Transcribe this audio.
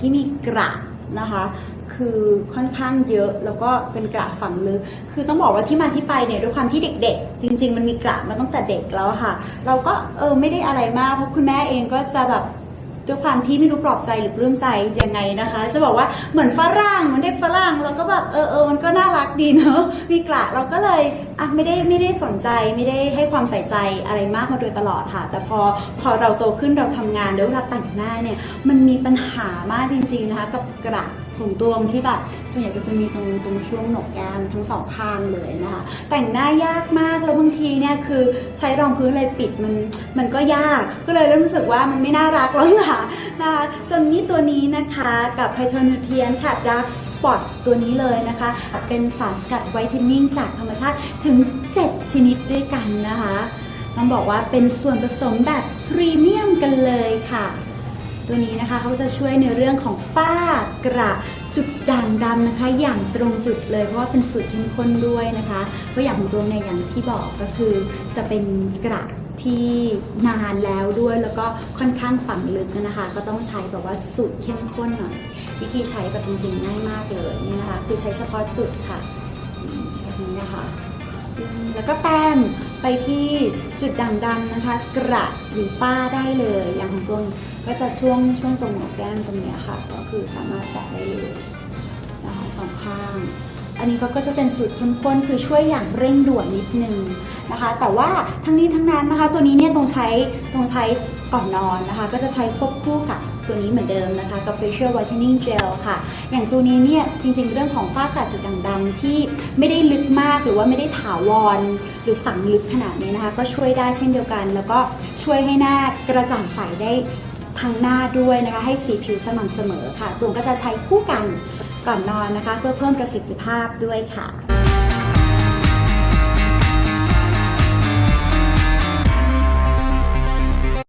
ที่มีกระนะคะคือค่อนข้างเยอะแล้วก็เป็นกระฝังลึก คือต้องบอกว่าที่มาที่ไปเนี่ยด้วยความที่เด็กๆ จริง ๆ มันมีกระมาตั้งแต่เด็กแล้วค่ะ เราก็เออไม่ได้อะไรมากเพราะคุณแม่เองก็จะแบบ ด้วยความที่ไม่รู้ปลอบใจหรือปลื้มใจยังไงนะคะ จะบอกว่าเหมือนฝรั่งเหมือนเด็กฝรั่งเราก็แบบเออเออมันก็น่ารักดีเนอะมีกระเราก็เลยอะไม่ได้ไม่ได้สนใจไม่ได้ให้ความใส่ใจอะไรมากมาโดยตลอดค่ะ แต่พอพอเราโตขึ้นเราทำงานแล้วเวลาแต่งหน้าเนี่ยมันมีปัญหามากจริงๆนะคะกับกระ ของตัวมที่แบบส่วนใหญ่ก็จะมีตรงตรงช่วงหนกแก้มทั้งสองข้างเลยนะคะ แต่งหน้ายากมากแล้วบางทีเนี่ยคือใช้รองพื้นอะไรปิดมันมันก็ยากก็เลยเริ่มรู้สึกว่ามันไม่น่ารักแล้วค่ะนะคะจนนี้ตัวนี้นะคะกับไพโทนูเทียนค่ะ Dark Spot ตัวนี้เลยนะคะ เป็นสารสกัดไวท์เทนนิ่งจากธรรมชาติถึง 7 ชนิดด้วยกันนะคะต้องบอกว่าเป็นส่วนผสมแบบพรีเมียมกันเลยค่ะ ตัวนี้นะคะเขาจะช่วยในเรื่องของฝ้ากระจุดด่างดำนะคะ อย่างตรงจุดเลยเพราะว่าเป็นสูตรเข้มข้นด้วยนะคะเพราะอย่างของในอย่างที่บอกก็คือจะเป็นกระที่นานแล้วด้วยแล้วก็ค่อนข้างฝังลึกนะคะ ก็ต้องใช้แบบว่าสูตรเข้มข้นหน่อยวิธีใช้แบบจริงๆง่ายมากเลยนี่นะคะ คือใช้เฉพาะจุดค่ะแบบนี้นะคะ แล้วก็แต้ม ไปที่จุดด่างดำนะคะ กระหรือป้าได้เลย อย่างของตัวก็จะช่วงช่วงตรงหัวแก้มตรงเนี้ยค่ะ ก็คือสามารถแตะได้เลยนะคะสองข้าง อันนี้ก็ก็จะเป็นสูตรเข้มข้นคือช่วยอย่างเร่งด่วนนิดนึงนะคะ แต่ว่าทั้งนี้ทั้งนั้นนะคะ ตัวนี้เนี่ยต้องใช้ต้องใช้ก่อนนอนนะคะ ก็จะใช้ควบคู่กับตัวนี้เหมือนเดิมนะคะกับ facial whitening gel ค่ะ อย่างตัวนี้เนี่ยจริงๆเรื่องของฝ้ากระจุดด่างดำที่ไม่ได้ลึกมากหรือว่าไม่ได้ถาวร หรือฝังลึกขนาดนี้นะคะ ก็ช่วยได้เช่นเดียวกัน แล้วก็ช่วยให้หน้ากระจ่างใสได้ทั้งหน้าด้วยนะคะ ให้สีผิวสม่ำเสมอค่ะ ตัวก็จะใช้คู่กัน ก่อนนอนนะคะ เพื่อเพิ่มประสิทธิภาพด้วยค่ะ